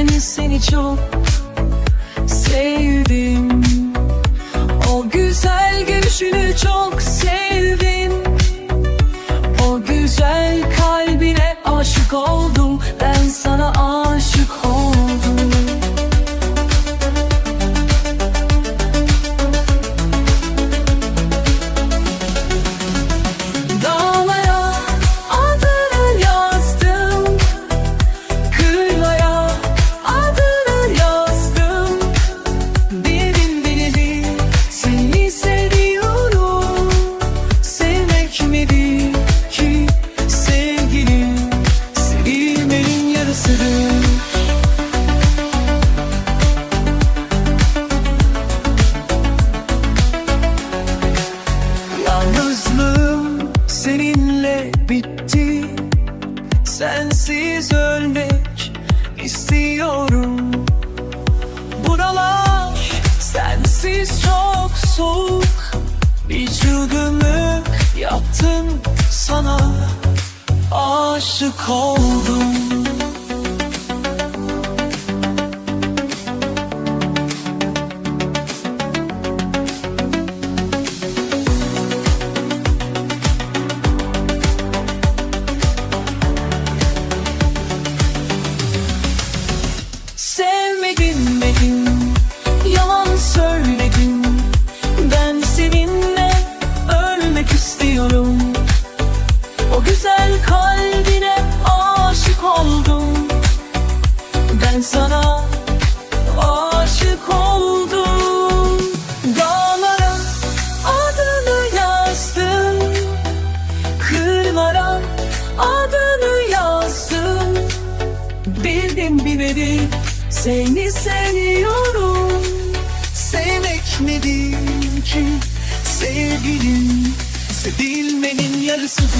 Yani seni çok sevdim. O güzel gülüşünü çok sevdim. O güzel kalbine aşık oldum. Ben sana aşık seninle bitti. Sensiz ölmek istiyorum. Buralar sensiz çok soğuk. Bir çılgınlık yaptım sana. Aşık oldum Sevmedin beni Yalan söyledin. Ben seninle ölmek istiyorum. O güzel kalbine aşık oldum. Ben sana aşık oldum. Dağlara adını yazdım. Kırlara adını yazdım. Bildim bileli seni seviyorum. Sevmek nedir ki sevgilim Sevilmenin yarısıdır